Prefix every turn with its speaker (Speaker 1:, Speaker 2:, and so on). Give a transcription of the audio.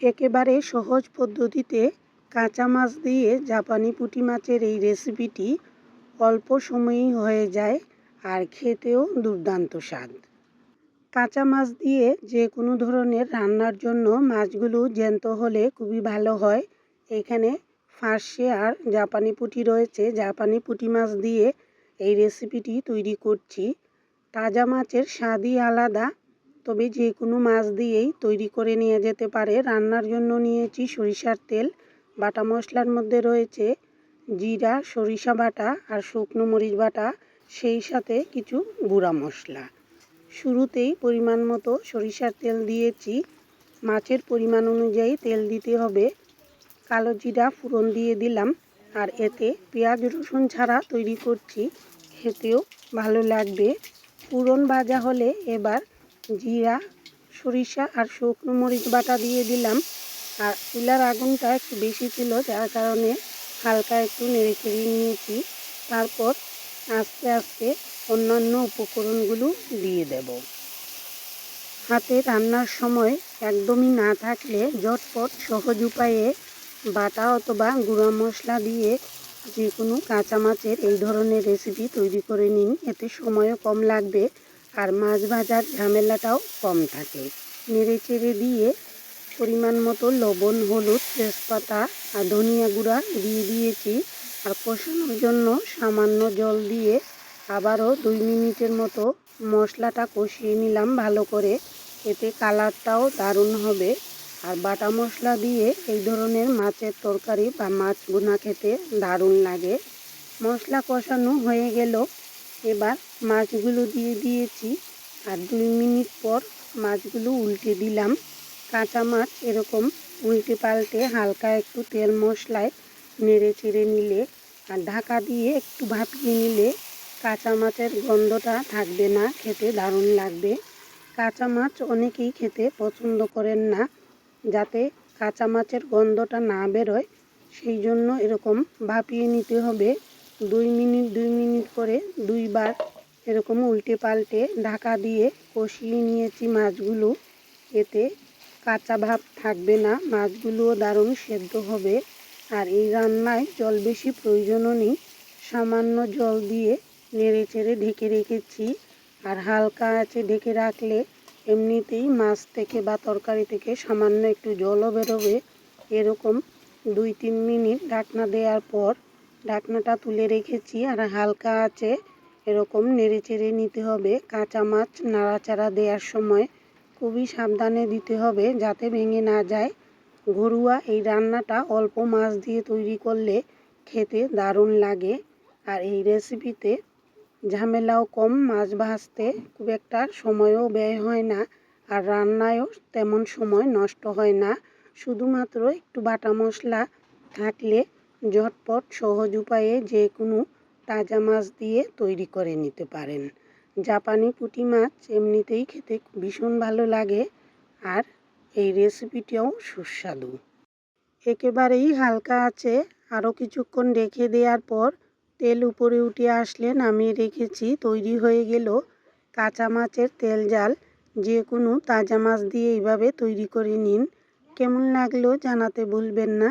Speaker 1: একেবারে সহজ পদ্ধতিতে কাঁচা মাছ দিয়ে জাপানি পুঁটি মাছের এই রেসিপিটি অল্প সময়েই হয়ে যায় আর খেতেও দুর্দান্ত স্বাদ। কাঁচা মাছ দিয়ে যে কোনো ধরনের রান্নার জন্য মাছগুলো জ্যান্ত হলে খুবই ভালো হয়। এখানে ফার্সে আর জাপানি পুঁটি রয়েছে। জাপানি পুঁটি মাছ দিয়ে এই রেসিপিটি তৈরি করছি। তাজা মাছের স্বাদই আলাদা তবে যে কোনো মাছ দিয়েই তৈরি করে নিয়ে যেতে পারে। রান্নার জন্য নিয়েছি সরিষার তেল, বাটা মশলার মধ্যে রয়েছে জিরা, সরিষা বাটা আর শুকনো মরিচ বাটা, সেই সাথে কিছু গুঁড়া মশলা। শুরুতেই পরিমাণ মতো সরিষার তেল দিয়েছি। মাছের পরিমাণ অনুযায়ী তেল দিতে হবে। কালো জিরা ফোড়ন দিয়ে দিলাম আর এতে পেঁয়াজ, রসুন ছাড়া তৈরি করছি। খেতেও ভালো লাগবে। পুরন ভাজা হলে এবার জিরা, সরিষা আর শুকনো মরিচ বাটা দিয়ে দিলাম। আর চুলার আগুনটা একটু বেশি ছিল, যার কারণে হালকা একটু নেড়ে চেড়ে নিয়েছি। তারপর আস্তে আস্তে অন্যান্য উপকরণগুলো দিয়ে দেব। হাতে রান্নার সময় একদমই না থাকলে ঝটপট সহজ উপায়ে বাটা অথবা গুঁড়া মশলা দিয়ে যে কোনো কাঁচা মাছের এই ধরনের রেসিপি তৈরি করে নিন। এতে সময়ও কম লাগবে। আর মাছ ভাজার ঝামেলাটাও কম থাকে। নেড়ে চেড়ে দিয়ে পরিমাণ মতো লবণ, হলুদ, তেজপাতা আর ধনিয়া গুঁড়া দিয়ে দিয়েছি আর কষানোর জন্য সামান্য জল দিয়ে আবারও দুই মিনিটের মতো মশলাটা কষিয়ে নিলাম ভালো করে। এতে কালারটাও দারুণ হবে। আর বাটা মশলা দিয়ে এই ধরনের মাছের তরকারি বা মাছ বোনা খেতে দারুণ লাগে। মশলা কষানো হয়ে গেল। এবার মাছগুলো দিয়ে দিয়েছি আর দুই মিনিট পর মাছগুলো উল্টে দিলাম। কাঁচা মাছ এরকম উল্টে পাল্টে হালকা একটু তেল মশলায় নেড়ে চেড়ে নিলে আর ঢাকা দিয়ে একটু ভাপিয়ে নিলে কাঁচা মাছের গন্ধটা থাকবে না, খেতে দারুণ লাগবে। কাঁচা মাছ অনেকেই খেতে পছন্দ করেন না, যাতে কাঁচা মাছের গন্ধটা না বেরোয়। সেই জন্য এরকম ভাপিয়ে নিতে হবে। দুই মিনিট দুই মিনিট করে দুইবার এরকম উল্টে পাল্টে ঢাকা দিয়ে কষিয়ে নিয়েছি মাছগুলো। এতে কাঁচা ভাব থাকবে না, মাছগুলোও দারুণ সেদ্ধ হবে। আর এই রান্নায় জল বেশি প্রয়োজনও নেই, সামান্য জল দিয়ে নেড়ে চেড়ে ঢেকে রেখেছি। আর হালকা আছে ঢেকে রাখলে এমনিতেই মাছ থেকে বা তরকারি থেকে সামান্য একটু জলও বেরোবে। এরকম দুই তিন মিনিট ঢাকনা দেওয়ার পর ঢাকনাটা তুলে রেখেছি আর হালকা আছে, এরকম নেড়ে চেড়ে নিতে হবে। কাঁচা মাছ নাড়াচাড়া দেওয়ার সময় খুবই সাবধানে দিতে হবে যাতে ভেঙে না যায়। ঘরুয়া এই রান্নাটা অল্প মাছ দিয়ে তৈরি করলে খেতে দারুণ লাগে। আর এই রেসিপিতে ঝামেলাও কম, মাছ ভাজতে খুব একটা সময়ও ব্যয় হয় না আর রান্নায়ও তেমন সময় নষ্ট হয় না। শুধুমাত্র একটু বাটা মশলা থাকলে ঝটপট সহজ উপায়ে যে কোনো তাজা মাছ দিয়ে তৈরি করে নিতে পারেন। জাপানি পুঁটি মাছ এমনিতেই খেতে ভীষণ ভালো লাগে আর এই রেসিপিটিও সুস্বাদু। একেবারেই হালকা আছে, আরও কিছুক্ষণ রেখে দেওয়ার পর তেল উপরে উঠে আসলে নামিয়ে রেখেছি, তৈরি হয়ে গেল কাঁচা মাছের তেল জাল। যে কোনো তাজা মাছ দিয়ে এইভাবে তৈরি করে নিন। কেমন লাগল জানাতে ভুলবেন না।